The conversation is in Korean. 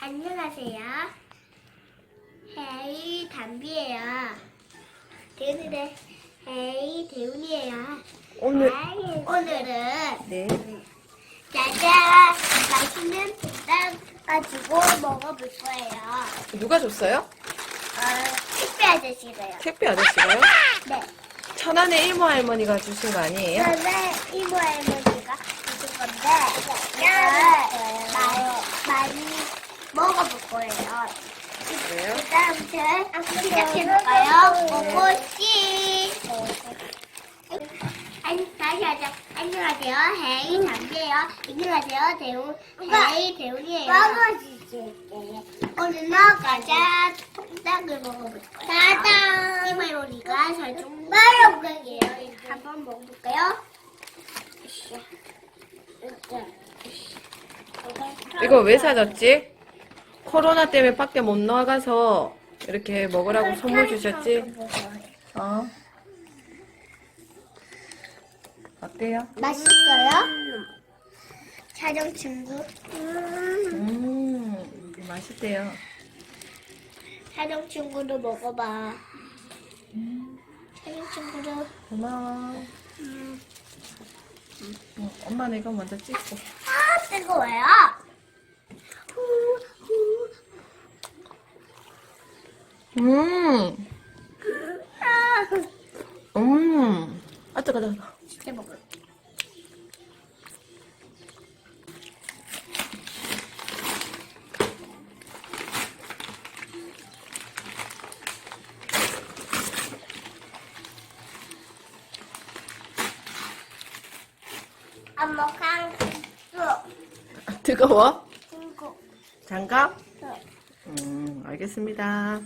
안녕하세요. 헤이 담비예요. 대훈이래. 헤이 대훈이에요. 오늘 오늘은 네 짜잔 맛있는 볶음 가지고 먹어볼 거예요. 누가 줬어요? 어, 택배 아저씨가요. 택배 아저씨가요? 네. 천안의 이모 할머니가 주신 거 아니에요? 저는 이모 할머니가 주신 건데 이걸 많이, 많이 먹어볼 거예요. 그래요? 그다음부터 시작해볼까요? 고고씨. 안, 다시 하자. 안녕하세요. 헤이 담비예요. 안녕하세요. 대훈. 헤이 대훈이에요. 오늘은 과자 통닭을 먹어볼 거예요. 짜잔. 이모로니가 설좀 말아볼게요. 한번 먹어볼까요? 이거 왜 사줬지? 코로나 때문에 밖에 못 나가서 이렇게 먹으라고 선물 주셨지? 어. 어때요? 맛있어요? 촬영 친구. 음, 맛있대요. 촬영 친구도 먹어봐. 촬영 친구도. 고마워. 응, 엄마는 이거 먼저 찍고. 아 뜨거워요. 음, 아, 음. 아, 뜨거, 뜨거. 진짜 먹어. 엄마 강수 뜨거워? 친구. 장갑? 네. 음, 알겠습니다.